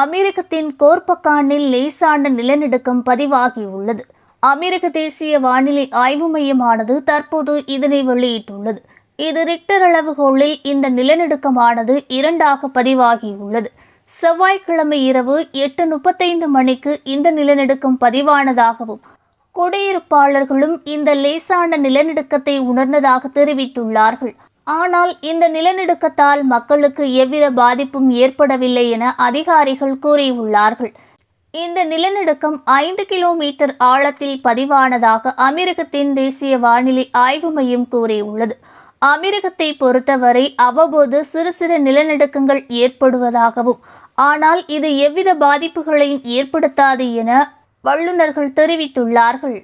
அமெரிக்கத்தின் கோர்பக்கானில் லேசான நிலநடுக்கம் பதிவாகியுள்ளது. அமெரிக்க தேசிய வானிலை ஆய்வு மையமானது தற்போது இதனை வெளியிட்டுள்ளது. இது ரிக்டர் அளவுகோலில் இந்த நிலநடுக்கமானது இரண்டாக பதிவாகியுள்ளது. செவ்வாய்க்கிழமை இரவு எட்டு முப்பத்தைந்து மணிக்கு இந்த நிலநடுக்கம் பதிவானதாகவும் குடியிருப்பாளர்களும் இந்த லேசான நிலநடுக்கத்தை உணர்ந்ததாக தெரிவித்துள்ளார்கள். ஆனால் இந்த நிலநடுக்கத்தால் மக்களுக்கு எவ்வித பாதிப்பும் ஏற்படவில்லை என அதிகாரிகள் கூறியுள்ளார்கள். இந்த நிலநடுக்கம் ஐந்து கிலோமீட்டர் ஆழத்தில் பதிவானதாக அமெரிக்கத்தின் தேசிய வானிலை ஆய்வு மையம் கூறியுள்ளது. அமெரிக்கத்தை பொறுத்தவரை அவ்வப்போது சிறு சிறு நிலநடுக்கங்கள் ஏற்படுவதாகவும் ஆனால் இது எவ்வித பாதிப்புகளையும் ஏற்படுத்தாது என வல்லுநர்கள் தெரிவித்துள்ளார்கள்.